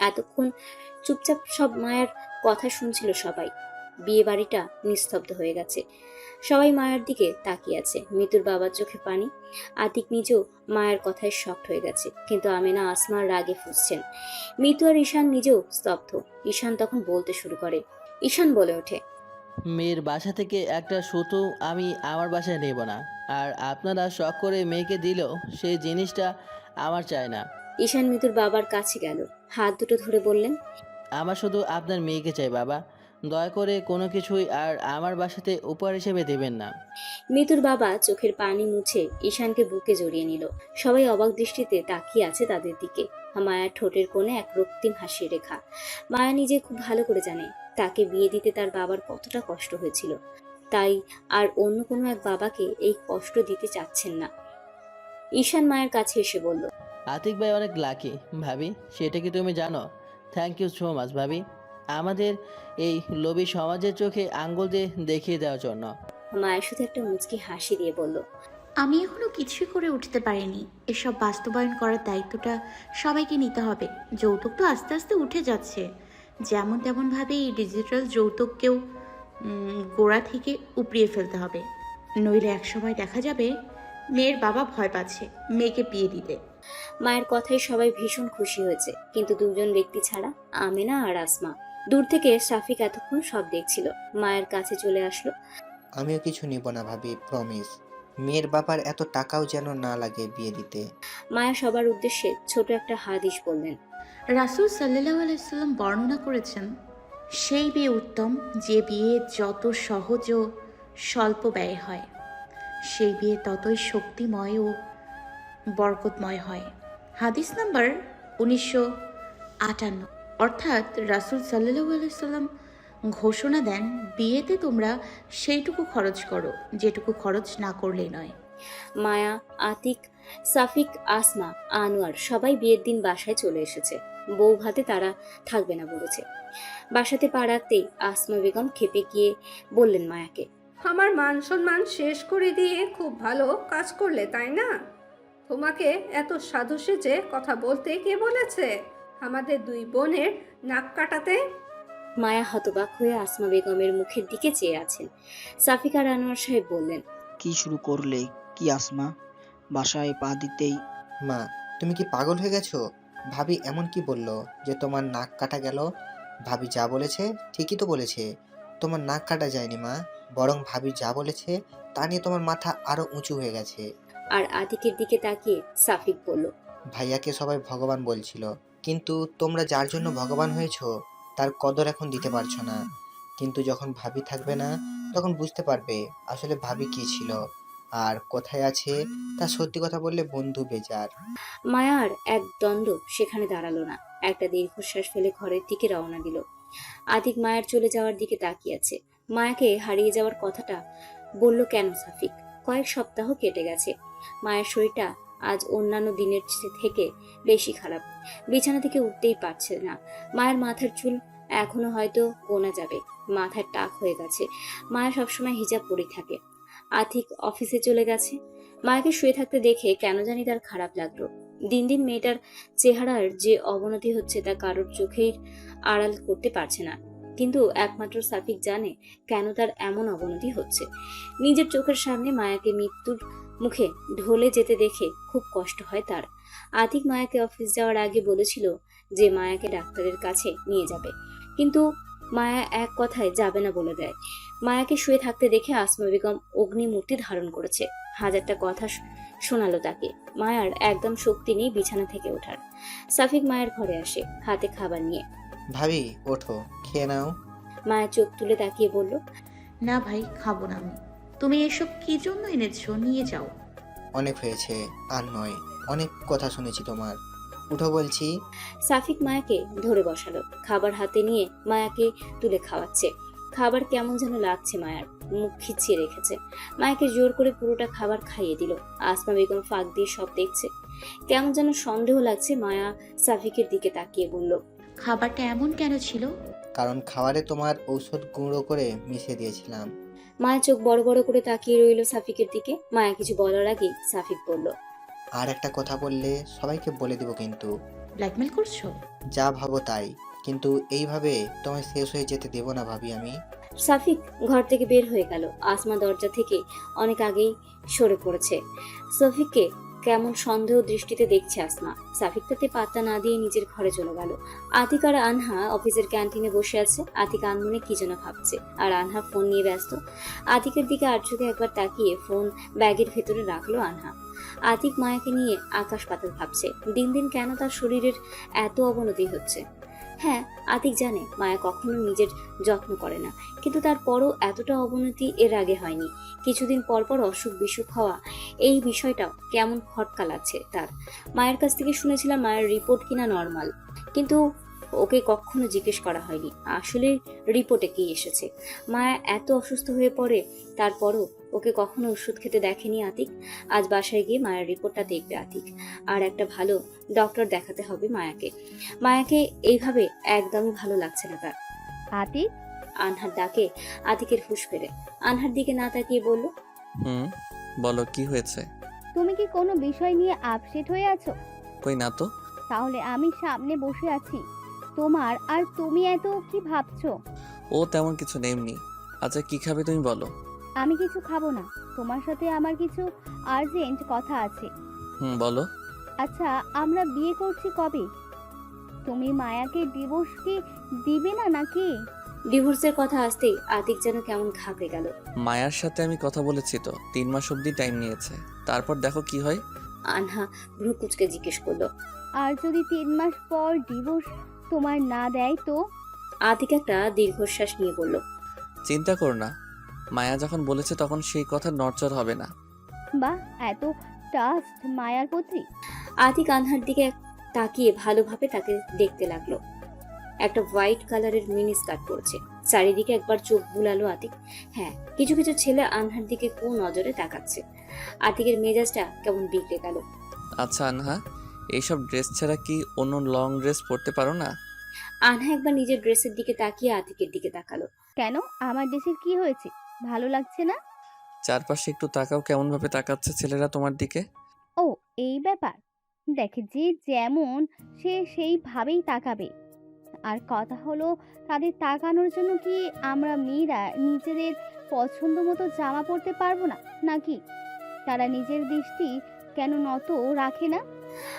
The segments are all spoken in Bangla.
এতক্ষণ চুপচাপ সব মায়ের কথা শুনছিল সবাই। বিয়ে বাড়িটা নিস্তব্ধ হয়ে গেছে। সবাই মায়ের দিকে তাকিয়ে আছে। মৃত্যুর বাবার চোখে পানি। আতিক নিজেও মায়ের কথায় শক্ট হয়ে গেছে। কিন্তু আমিনা আসমার রাগে ফুসছেন। মৃত্যু আর ঈশান নিজেও স্তব্ধ। ঈশান তখন বলতে শুরু করে, ঈশান বলে ওঠে। মেয়ের বাসা থেকে একটা সুতো আমি আমার বাসায় নেব না। আর আপনারা শখ করে মেয়েকে দিলেও সেই জিনিসটা আমার চায় না। ঈশান মৃত্যুর বাবার কাছে গেল। হাত দুটো ধরে বললেন আমার শুধু আপনার মেয়েকে চাই বাবা। দয়া করে কোনো কিছুই আর আমার বাসাতে উপহার হিসেবে দেবেন না। মৃতুর বাবা চোখের পানি মুছে ঈশানকে বুকে জড়িয়ে নিল। সবাই অবাক দৃষ্টিতে তাকিয়ে আছে তাদের দিকে। মায়ার ঠোঁটের কোণে এক রক্তিম হাসি রেখা। মায়া নিজে খুব ভালো করে জানে তাকে বিয়ে দিতে তার বাবার কতটা কষ্ট হয়েছিল। তাই আর অন্য কোনো এক বাবাকে এই কষ্ট দিতে চাচ্ছেন না। ঈশান মায়ের কাছে এসে বলল আতিক ভাই অনেক লাকি ভাবি সেটা কি তুমি জানো? থ্যাংক ইউ সো মাচ ভাবি। আমাদের এই লোভী সমাজের চোখে আঙ্গুল দিয়ে দেখিয়ে দেওয়ার জন্য। মায়ের শুধু একটা মুচকি হাসি দিয়ে বলল আমি এখনও কিছুই করে উঠতে পারিনি। এসব বাস্তবায়ন করার দায়িত্বটা সবাইকে নিতে হবে। যৌতুক তো আস্তে আস্তে উঠে যাচ্ছে। যেমন তেমনভাবে এই ডিজিটাল যৌতুককেও গোড়া থেকে উপড়িয়ে ফেলতে হবে। নইলে একসময় দেখা যাবে মেয়ের বাবা ভয় পাচ্ছে মেয়েকে বিয়ে দিতে। মায়ের কথায় সবাই ভীষণ খুশি হয়েছে। কিন্তু দুজন ব্যক্তি ছাড়া আমেনা আর আসমা। দূর থেকে শাফিক এতক্ষণ সব দেখছিল। মায়ের কাছে চলে আসলো আমিও কিছু নিব না ভাবি প্রমিস মেয়ের বাবার এত টাকাও যেন না লাগে বিয়ে দিতে। মায়া সবার উদ্দেশ্যে ছোট একটা হাদিস বললেন। রাসুল সাল্লাহ আলাইসাল্লাম বর্ণনা করেছেন সেই বিয়ে উত্তম যে বিয়ে যত সহজ ও স্বল্প ব্যয় হয়। সেই বিয়ে ততই শক্তিময় ও বরকতময় হয়। হাদিস নাম্বার উনিশশো আটান্ন। অর্থাৎ রাসুল সাল্লাহ আলাইসাল্লাম ঘোষণা দেন বিয়েতে তোমরা সেইটুকু খরচ করো যেটুকু খরচ না করলেই নয়। মায়া আতিক সাফিক আসমা আনোয়ার সবাই বিয়ের দিন বাসায় চলে এসেছে। বউ ভাতে তারা থাকবে না বলেছে। বাসাতে পা রাখতেই আসমা বেগম খেপে গিয়ে বললেন মায়াকে আমার মান সম্মান শেষ করে দিয়ে খুব ভালো কাজ করলে তাই না? তোমাকে এত সাধু সেজে কথা বলতে কে বলেছে? আমাদের দুই বোনের নাক কাটাতে? মায়া হতবাক হয়ে আসমা বেগমের মুখের দিকে চেয়ে আছেন। সাফিকা আর আনোয়ার সাহেব বললেন কি শুরু করলে কি আসমা? বাসায় পা দিতেই মা তুমি কি পাগল হয়ে গেছো? ভাবি এমন কি বলল যে তোমার নাক কাটা গেল? ভাবি যা বলেছে ঠিকই তো বলেছে। তোমার নাক কাটা যায়নি মা বরং ভাবি যা বলেছে তা নিয়ে তোমার মাথা আরও উঁচু হয়ে গেছে। আর আতিকের দিকে তাকিয়ে সাফিক বলল ভাইয়াকে সবাই ভগবান বলছিল কিন্তু তোমরা যার জন্য ভগবান হয়েছো তার কদর এখন দিতে পারছ না। কিন্তু যখন ভাবি থাকবে না তখন বুঝতে পারবে আসলে ভাবি কি ছিল আর কোথায় আছে তা সত্যি কথা বললে বন্ধু বেজার। মায়ার এক দ্বন্দ্ব সেখানে দাঁড়াল না। একটা দীর্ঘশ্বাস ফেলে ঘরের দিকে রওনা দিল। আতিক মায়ের চলে যাওয়ার দিকে তাকিয়ে আছে। মায়াকে হারিয়ে যাওয়ার কথাটা বলল কেন সাফিক? কয়েক সপ্তাহ কেটে গেছে। মায়ের শরীরটা আজ অন্যান্য দিনের থেকে বেশি খারাপ। বিছানা থেকে উঠতেই পারছে না। মায়ের মাথার চুল এখনও হয়তো গোনা যাবে। মাথার টাক হয়ে গেছে। মায়া সবসময় হিজাব পরে থাকে। আতিক অফিসে চলে গেছে। মায়াকে শুয়ে থাকতে দেখে কেন জানি তার খারাপ লাগল। দিন দিন মেয়েটার চেহারার যে অবনতি হচ্ছে তা কারোর চোখেই আড়াল করতে পারছে না। কিন্তু একমাত্র সাফিক জানে কেন তার এমন অবনতি হচ্ছে। নিজের চোখের সামনে মায়াকে মৃত্যুর মুখে ঢলে যেতে দেখে খুব কষ্ট হয় তার। আতিক মায়াকে অফিস যাওয়ার আগে বলেছিল যে মায়াকে ডাক্তারের কাছে নিয়ে যাবে। কিন্তু মায়া এক কথায় যাবে না বলে দেয়। মায়াকে শুয়ে থাকতে দেখে আসমা বেগম অগ্নিমূর্তি ধারণ করেছে। হাজারটা কথা শোনালো তাকে। মায়ার একদম শক্তি নেই বিছানা থেকে ওঠার। সাফিক মায়ের ঘরে আসে হাতে খাবার নিয়ে। ভাবি ওঠো খেয়ে নাও। মায়া চোখ তুলে তাকিয়ে বলল না ভাই খাব না আমি। তুমি এসব কি জন্য এনেছো? নিয়ে যাও। অনেক হয়েছে আর নয়। অনেক কথা শুনেছি তোমার। উঠো বলছি। সাফিক মায়াকে ধরে বসালো। খাবার হাতে নিয়ে মায়াকে তুলে খাওয়াচ্ছে। খাবার কেমন যেন লাগছে মায়ার। মুখ খিচিয়ে রেখেছে। মায়াকে জোর করে পুরোটা খাবার খাইয়ে দিল। আসমা বেগম ফাঁক দিয়ে সব দেখছে। কেমন যেন সন্দেহ লাগছে মায়া সাফিকের দিকে তাকিয়ে বলল খাবারটা এমন কেন ছিল? কারণ খাবারে তোমার ঔষধ গুঁড়ো করে মিশিয়ে দিয়েছিলাম। মায়া চোখ বড় বড় করে তাকিয়ে রইল সাফিকের দিকে। মায়া কিছু বলার আগে সাফিক বলল আর একটা কথা বললে সবাইকে বলে দিব কিন্তু। ব্ল্যাকমেল করছ? যা ভাবো তাই কিন্তু এইভাবে তোমায় শেষ হয়ে যেতে দেব না ভাবি আমি। সাফিক ঘর থেকে বের হয়ে গেল। আসমা দরজা থেকে অনেক আগেই সরে পড়েছে। সফিককে কেমন সন্দেহ দৃষ্টিতে দেখছে আসমা। সাফিক তাতে পাত্তা না দিয়ে নিজের ঘরে চলে গেল। আতিক আর আনহা অফিসের ক্যান্টিনে বসে আছে। আতিক আনমনে কি যেন ভাবছে। আর আনহা ফোন নিয়ে ব্যস্ত। আতিকের দিকে আর চোখে একবার তাকিয়ে ফোন ব্যাগের ভেতরে রাখল আনহা। আতিক মায়াকে নিয়ে আকাশ পাতাল ভাবছে। দিন দিন কেন তার শরীরের এত অবনতি হচ্ছে? হ্যাঁ আতিক জানে মায়া কখনো নিজের যত্ন করে না। কিন্তু তারপরও এতটা অবনতি এর আগে হয়নি। কিছুদিন পর পর অসুখ বিসুখ হওয়া এই বিষয়টাও কেমন খটকা লাগছে তার। মায়ের কাছ থেকে শুনেছিলাম মায়ের রিপোর্ট কিনা নর্মাল। কিন্তু ওকে কখনো জিজ্ঞেস করা হয়নি। আসলে রিপোর্টে কি এসেছে? মায়া এত অসুস্থ হয়ে পড়ে, তারপরও ওকে কখনো ওষুধ খেতে দেখেনি আতিক। আজ বাসায় গিয়ে মায়ের রিপোর্টটা দেখবে আতিক। আর একটা ভালো ডক্টর দেখাতে হবে মায়াকে। মায়াকে এইভাবে একদমই ভালো লাগছে না তার। আতিক? আনহার ডাকে আতিকের হুঁশ ফেরে। আনহার দিকে না তাকিয়ে বলল হুম বলো কি হয়েছে? তুমি কি কোনো বিষয় নিয়ে আপসেট হয়ে আছো? কই না তো। তাহলে আমি সামনে বসে আছি। তোমার আর তুমি এত কি ভাবছ? ও তেমন কিছু নেমনি আচ্ছা কি খাবে তুমি বলো? আমি কিছু খাব না। তোমার সাথে আমার কিছু আর্জেন্ট কথা আছে। হুম বলো। আচ্ছা আমরা বিয়ে করছি কবে? তুমি মায়াকে ডিভোর্স কি দিবে না নাকি? ডিভোর্সের কথা আসতেই আতিক যেন কেমন ঘাবড়ে গেল। মায়ার সাথে আমি কথা বলেছি তো তিন মাস অবধি টাইম নিয়েছে। তারপর দেখো কি হয়। আনহা ভ্রু কুচকে জিজ্ঞেস করল। আর যদি তিন মাস পর ডিভোর্স তোমার না দেয় তো? আতিক একটা দীর্ঘশ্বাস নিয়ে বলল চিন্তা করো না মায়া যখন বলেছে তখন সেই কথা নড়চড় হবে না। বা এত ট্রাস্ট মায়ার প্রতি? আতিক আনহার দিকে তাকিয়ে ভালোভাবে তাকে দেখতে লাগল। একটা হোয়াইট কালারের মিনি স্কার্ট পরেছে চারিদিকে একবার চোখ বুলালো আতিক। হ্যাঁ কিছু কিছু ছেলে আনহার দিকে কু নজরে তাকাচ্ছে? আতিকের মেজাজটা কেমন বিগড়ে গেল। আচ্ছা আনহা এইসব ড্রেস ছাড়া কি অন্য লং ড্রেস পরতে পারো না? আনহা একবার নিজের ড্রেসের দিকে তাকিয়ে আতিকের দিকে তাকালো। কেন? আমার দেশের কি হয়েছে? ভালো লাগছে না? চারপাশে একটু তাকাও কেমন ভাবে তাকাচ্ছে ছেলেরা তোমার দিকে? ও এই ব্যাপার। দেখে যে যেমন সে সেইভাবেই তাকাবে। আর কথা হলো তাদের তাকানোর জন্য কি আমরা মেয়েরা নিজেদের পছন্দ মতো জামা পরতে পারব না নাকি? তারা নিজের দৃষ্টি কেন নত রাখে না?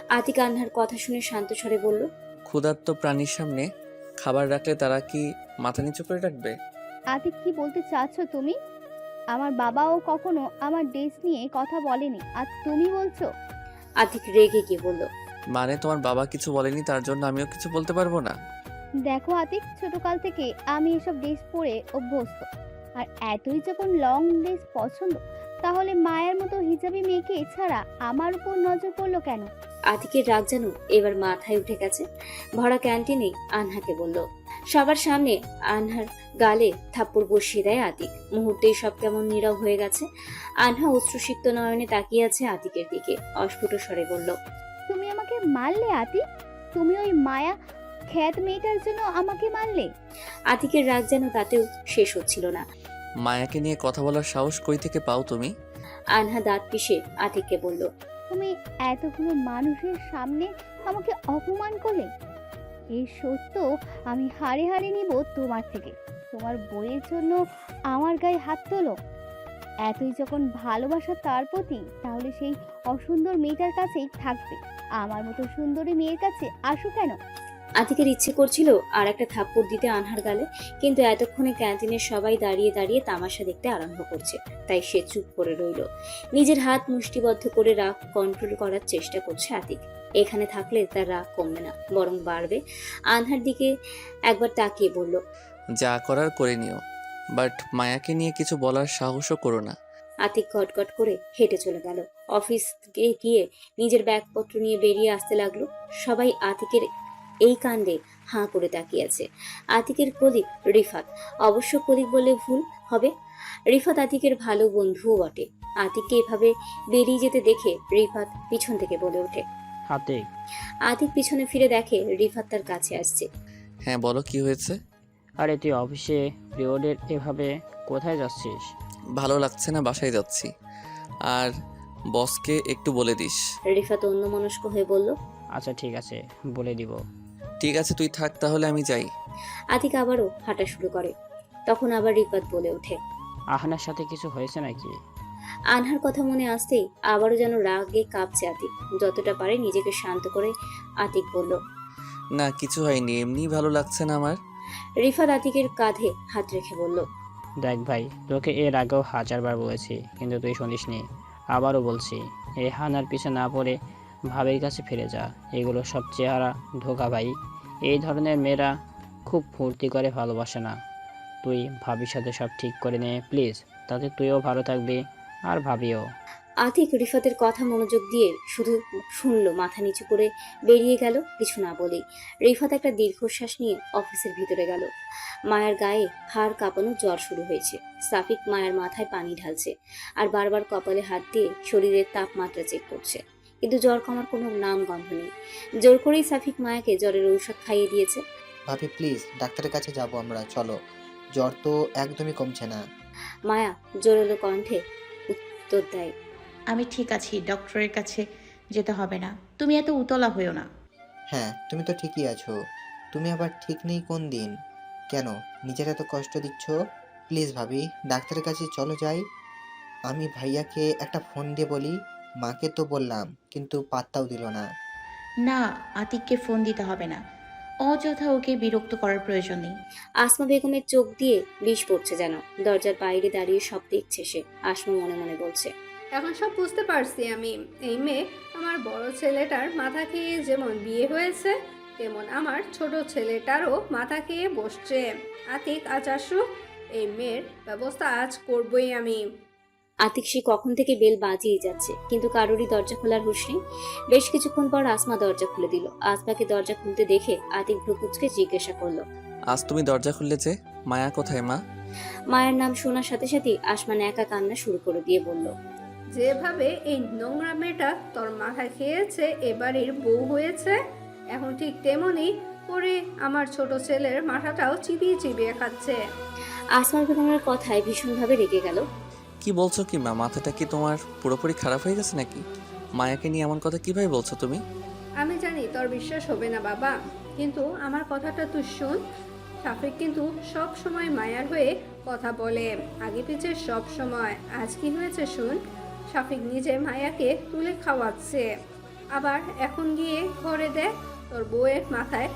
আতিক আনহার কথা শুনে শান্ত স্বরে বলল ক্ষুধার্ত প্রাণীর সামনে খাবার রাখলে তারা কি মাথা নিচু করে রাখবে আতিক কি বলতে চাচ্ছ তুমি? আমার বাবাও কখনো আমার ড্রেস নিয়ে কথা বলেনি। আর তুমি বলছো? আতিক রেগে গিয়ে বলল মানে তোমার বাবা কিছু বলেনি তার জন্য আমিও কিছু বলতে পারব না? দেখো আতিক ছোটকাল থেকে আমি এসব ড্রেস পরে অভ্যস্ত। আর এতই যখন লং ড্রেস পছন্দ তাহলে মায়ের মতো হিজাবি মেয়েকে ছাড়া আমার উপর নজর পড়ল কেন? আতিকের রাগ যেন এবার মাথায় উঠে গেছে। ভরা ক্যান্টিনে আনহাকে বলল সবার সামনে আনহার গালে থাপ্পড় বসিয়ে দেয় আতিক। মুহূর্তেই সব কেমন নীরব হয়ে গেছে। আনহা অশ্রুসিক্ত নয়নে তাকিয়ে আছে আতিকের দিকে। অস্ফুট স্বরে বলল তুমি আমাকে মারলে আতিক? তুমি ওই মায়া খ্যাত মেয়েটার জন্য আমাকে মারলে? আতিকের রাগ যেন তাতেও শেষ হচ্ছিল না। মায়াকে নিয়ে কথা বলার সাহস কই থেকে পাও তুমি? আনহা দাঁত পিষে আতিককে বলল তুমি এতগুলো মানুষের সামনে আমাকে অপমান করলে? এই সত্য আমি হারে হারে নিব তোমার থেকে। তোমার বইয়ের জন্য আমার গায়ে হাত তোলো। এতই যখন ভালোবাসা তার প্রতি, তাহলে সেই অসুন্দর মেয়েটার কাছেই থাকবে। আমার মতো সুন্দরী মেয়ের কাছে আসো কেন? আতিকের ইচ্ছে করছিল আর একটা থাপ্পড় দিতে আনহার গালে, কিন্তু এতক্ষণে ক্যান্টিনের সবাই দাঁড়িয়ে দাঁড়িয়ে তামাশা দেখতে আরম্ভ করছে। তাই সে চুপ করে রইল। নিজের হাত মুষ্টিবদ্ধ করে রাগ কন্ট্রোল করার চেষ্টা করছে আতিক। এখানে থাকলে তার রাগ কমবে না বরং বাড়বে। আনহার দিকে একবার তাকিয়ে বলল যা করার করে নিও বাট মায়াকে নিয়ে কিছু বলার সাহসও করো না। আতিক গটগট করে হেঁটে চলে গেল। অফিস গিয়ে গিয়ে নিজের ব্যাগপত্র নিয়ে বেরিয়ে আসতে লাগল। সবাই আতিকের এই কাণ্ডে হাঁ করে তাকিয়ে আছে। আতিকের কলিগ রিফাত। অবশ্য কলিগ বললে ভুল হবে। রিফাত আতিকের ভালো বন্ধুও বটে। আতিককে এভাবে বেরিয়ে যেতে দেখে রিফাত পিছন থেকে বলে ওঠে হাতে। আতিক পিছনে ফিরে দেখে রিফাত তার কাছে আসছে। হ্যাঁ বলো কি হয়েছে? আরে তুই অফিসে পিরিয়ডের এভাবে কোথায় যাচ্ছিস? ভালো লাগছে না বাসায় যাচ্ছি। আর বসকে একটু বলে দিস। রিফাত অন্যমনস্ক হয়ে বলল আচ্ছা ঠিক আছে বলে দিব। ঠিক আছে তুই থাক তাহলে আমি যাই। আতিক আবারও হাঁটা শুরু করে। তখন আবার রিফাত বলে ওঠে আহনার সাথে কিছু হয়েছে নাকি? আনহার কথা মনে আসতেই আবারও যেন রাগে কাঁপছে আতিক। যতটা পারে নিজেকে শান্ত করে আতিক বলল না কিছু হয়নি এমনি ভালো লাগছে না আমার। রিফাত আতিকের কাঁধে হাত রেখে বলল দেখ ভাই তোকে এর আগেও হাজারবার বলেছি কিন্তু তুই শুনিসনি। আবারও বলছি এই হানার পিছে না পড়ে ভাবের কাছে ফিরে যা। এগুলো সব চেহারা ধোকা ভাই। এই ধরনের মেয়েরা খুব ফুর্তি করে ভালোবাসে না। তুই ভাবির সাথে সব ঠিক করে নে প্লিজ। তাতে তুইও ভালো থাকবি। আর ভাবিও। আতিক রিফাতের কথা মনোযোগ দিয়ে শুধু শুনলো মাথা নিচু করে বেরিয়ে গেল কিছু না বলেই। রিফাত একটা দীর্ঘশ্বাস নিয়ে অফিসের ভিতরে গেল। মায়ের গায়ে হাড় কাঁপানো জ্বর শুরু হয়েছে। সাফিক মায়ের মাথায় পানি ঢালছে আর বারবার কপালে হাত দিয়ে শরীরের তাপমাত্রা চেক করছে। কিন্তু জ্বর কমার কোনো নাম গন্ধ নেই। জোর করেই সাফিক মায়াকে জ্বরের ঔষধ খাইয়ে দিয়েছে। ভাবি প্লিজ ডাক্তারের কাছে যাব আমরা চলো। জ্বর তো একদমই কমছে না। মায়া জোরালো কণ্ঠে উত্তর দেয় আমি ঠিক আছি ডক্টরের কাছে যেতে হবে না। তুমি এত উতলা হয়েও না। হ্যাঁ তুমি তো ঠিকই আছো। তুমি আবার ঠিক নেই কোন দিন। কেন নিজের এত কষ্ট দিচ্ছ? প্লিজ ভাবি ডাক্তারের কাছে চলো যাই। আমি ভাইয়াকে একটা ফোন দিয়ে বলি মাকে তো বললাম কিন্তু পাত্তাও দিল না। না আতিককে ফোন দিতে হবে না। অযথা ওকে বিরক্ত করার প্রয়োজন নেই। আসমা বেগমের চোখ দিয়ে বিষ পড়ছে যেন। দরজার বাইরে দাঁড়িয়ে সব দেখছে সে। আসমা মনে মনে বলছে এখন সব বুঝতে পারছি আমি। এই মেয়ে আমার বড় ছেলেটার মাথা খেয়ে যেমন বিয়ে হয়েছে তেমন আমার ছোট ছেলেটারও মাথা খেয়ে বসছে। আতিক আজ আসুক। এই মেয়ের ব্যবস্থা আজ করবই আমি। আতিক সে কখন থেকে বেল বাজিয়ে যাচ্ছে কিন্তু কারোরই দরজা খোলার হুঁশ নেই। বেশ কিছুক্ষণ পর আসমা দরজা খুলে দিল। আসমাকে দরজা খুলতে দেখে আতিক ভ্রুকুচকে জিজ্ঞাসা করল আজ তুমি দরজা খুললে যে? মায়া কোথায় মা? মায়ের নাম শোনার সাথে সাথে আসমান একা কান্না শুরু করে দিয়ে বলল যেভাবে এই নোংরা মেয়েটা তোর মাথা খেয়েছে এবারের বউ হয়েছে এখন ঠিক তেমনি করে আমার ছোট ছেলের মাথাটাও চিবিয়ে চিবিয়ে খাচ্ছে। আসমার বেগমের কথায় ভীষণভাবে রেগে গেল। কি বলছো কি মা? মাথাটা কি তোমার পুরোপুরি খারাপ হয়ে গেছে নাকি? মায়াকে নিয়ে এমন কথা কীভাবে বলছো তুমি? আমি জানি তোর বিশ্বাস হবে না বাবা, কিন্তু আমার কথাটা তুই শোন। সাফিক কিন্তু সব সময় মায়ার হয়ে কথা বলে। আগে পিছে সব সময়। আজ কি হয়েছে শুন? সাফিক নিজে মায়াকে তুলে খাওয়াচ্ছে। আবার এখন গিয়ে ঘরে দে তোর বউয়ের মাথায়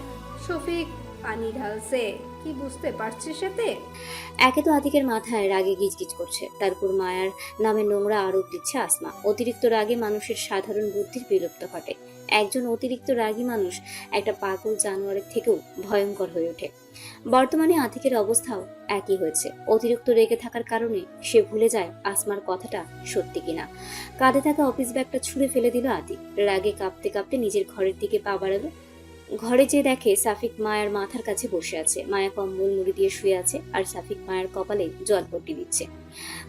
শফিক পানি ঢালছে। কি বুঝতে পারছিস এতে? একে তো আতিকের মাথায় রাগে গিজগিজ করছে। তারপর মায়ার নামে নোংরা আরোপ দিচ্ছে আসমা। অতিরিক্ত রাগে মানুষের সাধারণ বুদ্ধির বিলুপ্ত ঘটে। একজন অতিরিক্ত রাগী মানুষ একটা পাগল জানোয়ারের থেকেও ভয়ঙ্কর হয়ে ওঠে। বর্তমানে আতিকের অবস্থাও একই হয়েছে। অতিরিক্ত রেগে থাকার কারণে সে ভুলে যায় আসমার কথাটা সত্যি কিনা। কাঁধে থাকা অফিস ব্যাগটা ছুঁড়ে ফেলে দিল আতিক। রাগে কাঁপতে কাঁপতে নিজের ঘরের দিকে পা বাড়ালো। ঘরে যে দেখে সাফিক মায়ের মাথার কাছে বসে আছে। মায়া কম্বল মুড়ি দিয়ে শুয়ে আছে আর সাফিক মায়ের কপালে জল জলপট্টি দিচ্ছে।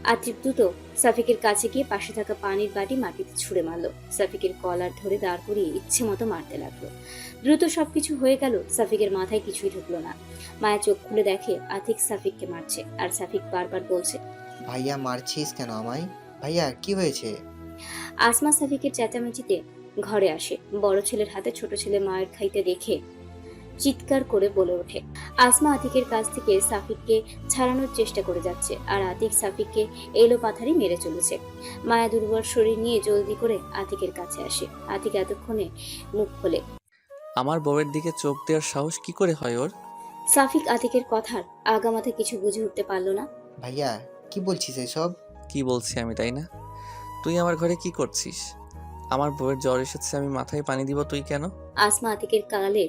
আতিক দ্রুত সাফিকের কাছে গিয়ে পাশে থাকা পানির বাটি মাটিতে ছুঁড়ে মারলো। সাফিকের কলার ধরে দাঁড় করিয়ে ইচ্ছে মতো মারতে লাগল। দ্রুত সবকিছু হয়ে গেল সাফিকের মাথায় কিছুই ঢুকলো না। মায়া চোখ খুলে দেখে আতিক সাফিককে মারছে আর সাফিক বারবার বলছে ভাইয়া মারছিস কেন আমায়? ভাইয়া কি হয়েছে? আসমা সাফিকের চেঁচামেচিতে ঘরে আসে। বড় ছেলের হাতে ছোট ছেলে মায়ের খাইতে দেখে চিৎকার করে বলে ওঠে। আসমা আতিকের কাছ থেকে সাফিককে ছাড়ানোর চেষ্টা করে যাচ্ছে আর আতিক সাফিককে এলো পাথারি মেরে চলেছে। মায়া দুর্বল শরীর নিয়ে জলদি করে আতিকের কাছে আসে। আতিক এতক্ষণে মুখ খোলে। আমার বউয়ের দিকে চোখ দেওয়ার সাহস কি করে হয় ওর? সাফিক আতিকের কথার আগামাথা কিছু বুঝে উঠতে পারল না। ভাইয়া কি বলছিস এসব? কি বলছি আমি তাই না? তুই আমার ঘরে কি করছিস? আমার বউয়ের জ্বর এসেছে আমি মাথায় পানি দিব তুই কেন? আসমা আতিকের কালে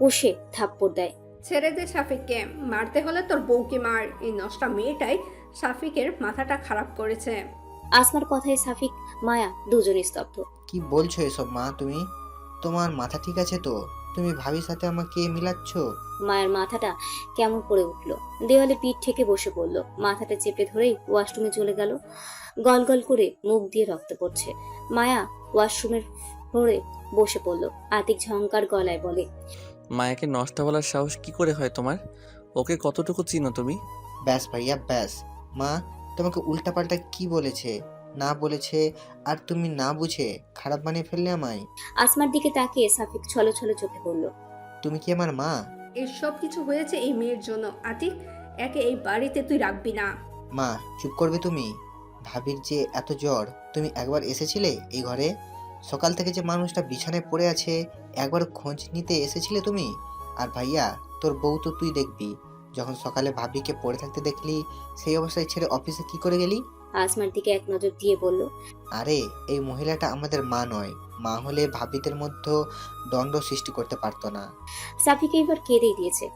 কষে থাপ্পড় দেয়। ছেড়ে দে সাফিককে মারতে হলে তোর বউকে মার। এই নষ্টা মেয়েটাই সাফিকের মাথাটা খারাপ করেছে। আসমার কথায় সাফিক মায়া দুজনই স্তব্ধ। কি বলছো এসব মা তুমি? তোমার মাথা ঠিক আছে তো? তুমি ভাবির সাথে আমাকে মিলাচ্ছ? মায়ের মাথাটা কেমন করে উঠল। দেওয়ালে পিঠ থেকে বসে পড়ল। মাথাটা চেপে ধরেই ওয়াশরুমে চলে গেল। গল গল করে মুখ দিয়ে রক্ত পড়ছে। মায়া ওয়াশরুমের ফ্লোরে বসে পড়ল। আতিক ঝংকার গলায় বলে মায়াকে নষ্ট বলার সাহস কি করে হয় তোমার? ওকে কতটুকু চিনো তুমি? ব্যাস ভাইয়া ব্যাস। মা তোমাকে উল্টাপাল্টা কি বলেছে? না বলেছে আর তুমি না বুঝে খারাপ বানিয়ে ফেললে আমায়? আসমার দিকে তাকিয়ে সাফিক ছলো ছলো চোখে বলল তুমি কি আমার মা? এর সব কিছু হয়েছে এই মেয়ের জন্য। আতিক একে এই বাড়িতে তুই রাখবি না। মা চুপ করবে তুমি? ভাবির যে এত জ্বর তুমি একবার এসেছিলে এই ঘরে? সকাল থেকে যে মানুষটা বিছানায় পড়ে আছে একবার খোঁজ নিতে এসেছিলে তুমি? আর ভাইয়া তোর বউ তো তুই দেখবি। যখন সকালে ভাবিকে পড়ে থাকতে দেখলি সেই অবস্থায় ছেড়ে অফিসে কি করে গেলি? আসমার দিকে এক নজর দিয়ে বলল আরে এই মহিলাটা আমাদের মা নয়। মা হলে ভাবিদের মধ্যে দণ্ড সৃষ্টি করতে পারতো না। সাফিক এইবার কেঁদেই দিয়েছে।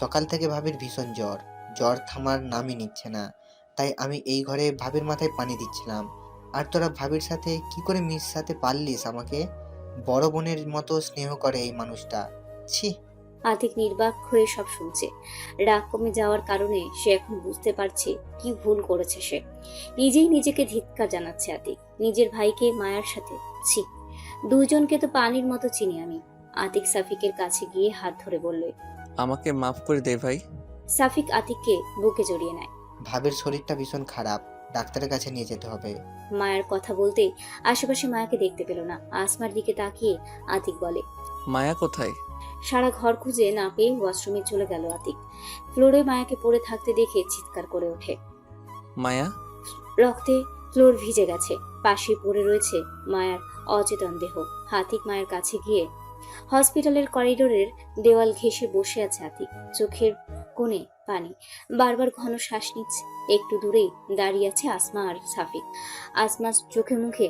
সকাল থেকে ভাবির ভীষণ জ্বর। জ্বর থামার নামই নিচ্ছে না। তাই আমি এই ঘরে ভাবির মাথায় পানি দিচ্ছিলাম। আর তোরা ভাবির সাথে কি করে মিশাতে পারলিস আমাকে? বড় বোনের মতো স্নেহ করে এই মানুষটা। ছি। আতিক নির্বাক হয়ে সব শুনছে। রাগ কমে যাওয়ার কারণে সে এখন বুঝতে পারছে কি ভুল করেছে সে। নিজেই নিজেকে ধিক্কার জানাচ্ছে আতিক। নিজের ভাইকে মায়ার সাথে। ছি। দুজনকে তো পানির মতো চিনি আমি। আতিক সাফিকের কাছে গিয়ে হাত ধরে বলল আমাকে মাফ করে দে ভাই। সাফিক আতিককে বুকে জড়িয়ে নেয়। ভাবির শরীরটা ভীষণ খারাপ ডাক্তারের কাছে নিয়ে যেতে হবে। মায়ের কথা বলতে আশেপাশে মায়াকে দেখতে পেল না। আসমার দিকে তাকিয়ে আতিক বলে মায়া কোথায়? সারা ঘর খুঁজে না পেয়ে ওয়াশরুমে চলে গেল আতিক। ফ্লোরে মায়াকে পড়ে থাকতে দেখে চিৎকার করে ওঠে। মায়া? রক্তে ফ্লোর ভিজে গেছে। পাশে পড়ে রয়েছে মায়ার অচেতন দেহ। হাতিক মায়ের কাছে গিয়ে হসপিটালের করিডোরের দেওয়াল ঘেঁষে বসে আছে হাতিক চোখের কোণে পানি। বারবার ঘন শ্বাস নিচ্ছে। একটু দূরেই দাঁড়িয়ে আছে আসমা আর সাফিক। আসমা চোখে মুখে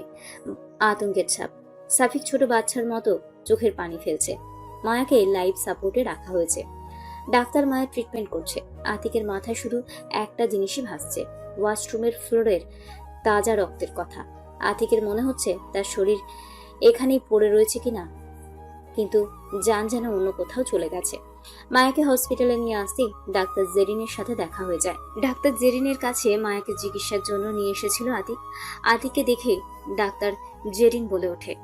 আতঙ্কের ছাপ। সাফিক ছোট বাচ্চার মতো চোখের পানি ফেলছে। মায়াকে লাইফ সাপোর্টে রাখা হয়েছে। ডাক্তার মায়ের ট্রিটমেন্ট করছে। আতিকের মাথায় শুধু একটা জিনিসই ভাসছে। ওয়াশরুমের ফ্লোরের তাজা রক্তের কথা। আতিকের মনে হচ্ছে তার শরীর এখানেই পড়ে রয়েছে কিনা। কিন্তু যান যেন অন্য কোথাও চলে গেছে। মায়াকে হসপিটালে নিয়ে আসতে ডাক্তার জেরিনের সাথে দেখা হয়ে যায়। ডাক্তার জেরিনের কাছে মায়াকে চিকিৎসার জন্য নিয়ে এসেছিল আতিক। আতিককে দেখে ডাক্তার জেরিন বলে ওঠে।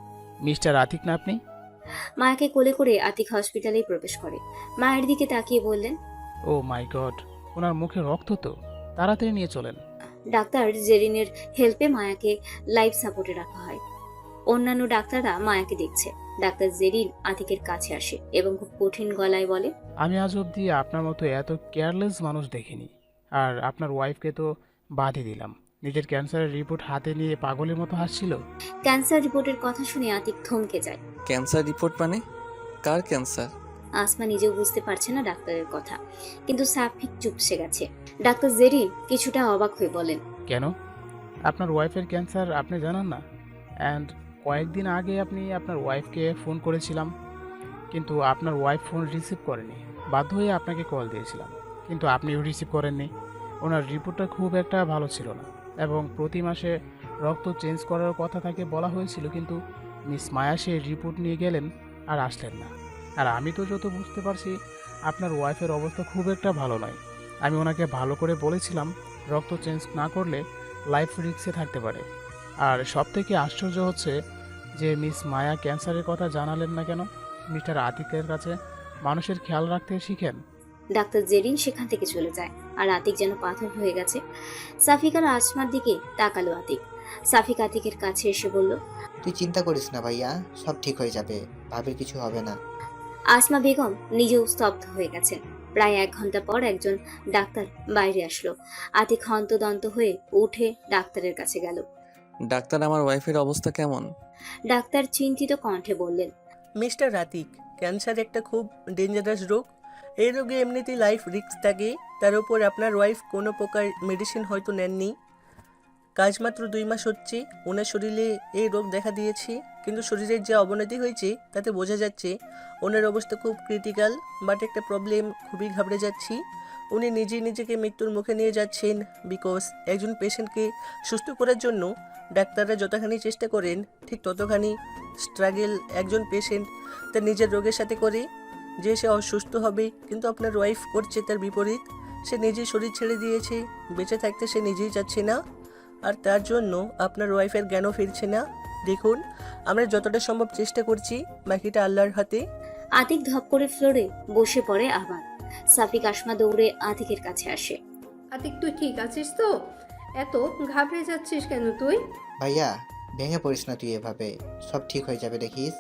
মিস্টার আতিক না আপনি? মায়াকে কোলে করে আতিক হসপিটালেই প্রবেশ করে। মায়ের দিকে তাকিয়ে বললেন ও মাই গড ওনার মুখে রক্ত তো। তাড়াতাড়ি নিয়ে চলেন। ডাক্তার জেরিনের হেল্পে মায়াকে লাইফ সাপোর্টে রাখা হয়। অন্যান্য ডাক্তাররা মায়াকে দেখছে। ডাক্তার জেরিন আতিকের কাছে আসে এবং খুব কঠিন গলায় বলে আমি আজ অবধি আপনার মতো এত কেয়ারলেস মানুষ দেখিনি। আর আপনার ওয়াইফকে তো বাদই দিলাম। নিজের ক্যান্সারের রিপোর্ট হাতে নিয়ে পাগলের মতো হাসছিল? ক্যান্সার রিপোর্টের কথা শুনে আতিক থমকে যায়। ক্যান্সার রিপোর্ট মানে? কার ক্যান্সার? আসমা নিজেও বুঝতে পারছে না ডাক্তারের কথা কিন্তু সাফিক চুপসে গেছে। ডাক্তার জেরিন কিছুটা অবাক হয়ে বলেন কেন? আপনার ওয়াইফের ক্যান্সার আপনি জানান না? অ্যান্ড কয়েকদিন আগে আপনি আপনার ওয়াইফকে ফোন করেছিলাম, কিন্তু আপনার ওয়াইফ ফোন রিসিভ করেনি। বাধ্য হয়ে আপনাকে কল দিয়েছিলাম, কিন্তু আপনিও রিসিভ করেননি। ওনার রিপোর্টটা খুব একটা ভালো ছিল না এবং প্রতি মাসে রক্ত চেঞ্জ করার কথা তাকে বলা হয়েছিল, কিন্তু মিস মায়া সে রিপোর্ট নিয়ে গেলেন আর আসলেন না। আর আমি তো যত বুঝতে পারছি, আপনার ওয়াইফের অবস্থা খুব একটা ভালো নয়। আমি ওনাকে ভালো করে বলেছিলাম, রক্ত চেঞ্জ না করলে লাইফ রিস্কে থাকতে পারে। আর সব থেকে আশ্চর্য হচ্ছে যে মিস মায়া ক্যান্সারের কথা জানালেন না কেন? মিস্টার আতিকের কাছে মানুষের খেয়াল রাখতে শিখেন। ডাক্তার জেরিন সেখান থেকে চলে যায় আর আতিক যেন পাথর হয়ে গেছে। সাফিকার আসমার দিকে তাকালো আতিক। সাফিক আতিকের কাছে এসে বলল তুই চিন্তা করিস না ভাইয়া সব ঠিক হয়ে যাবে ভাবির কিছু হবে না। আসমা বেগম নিজেও স্তব্ধ হয়ে গেছেন। প্রায় এক ঘণ্টা পর একজন ডাক্তার বাইরে আসলো। আতিক হন্তদন্ত হয়ে উঠে ডাক্তারের কাছে গেল। ডাক্তার আমার ওয়াইফের অবস্থা কেমন? ডাক্তার চিন্তিত কণ্ঠে বললেন মিস্টার রাতিক ক্যান্সার একটা খুব ডেঞ্জারাস রোগ। এই রোগে এমনিতেই লাইফ রিস্ক থাকে। তার উপর আপনার ওয়াইফ কোনো প্রকার মেডিসিন হয়তো নেননি। কাজ মাত্র দুই মাস হচ্ছে। ওনার শরীরে এই রোগ দেখা দিয়েছে। কিন্তু শরীরের যে অবনতি হয়েছে তাতে বোঝা যাচ্ছে ওনার অবস্থা খুব ক্রিটিক্যাল বাট একটা প্রবলেম খুবই ঘাবড়ে যাচ্ছি। উনি নিজেই নিজেকে মৃত্যুর মুখে নিয়ে যাচ্ছেন বিকজ একজন পেশেন্টকে সুস্থ করার জন্য ডাক্তাররা যতখানি চেষ্টা করেন ঠিক ততখানি স্ট্রাগল একজন পেশেন্ট তার নিজের রোগের সাথে করে যে সে অসুস্থ হবে কিন্তু আপনার ওয়াইফ করছে তার বিপরীত। সে নিজেই শরীর ছেড়ে দিয়েছে বেঁচে থাকতে সে নিজেই চাচ্ছে না। আর তার জন্য আপনার ওয়াইফের জ্ঞানও ফিরছে না। দেখুন আমরা যতটা সম্ভব চেষ্টা করছি বাকিটা আল্লাহর হাতে। আতিক ধপ করে ফ্লোরে বসে পড়ে আবার সাফিক আসমা দৌড়ে আতিকের কাছে আসে। আতিক তুই ঠিক আছিস তো? এত ঘাবড়ে যাচ্ছিস কেন তুই? ভাইয়া, ভেঙে পড়িস না তুই এভাবে। সব ঠিক হয়ে যাবে দেখিস।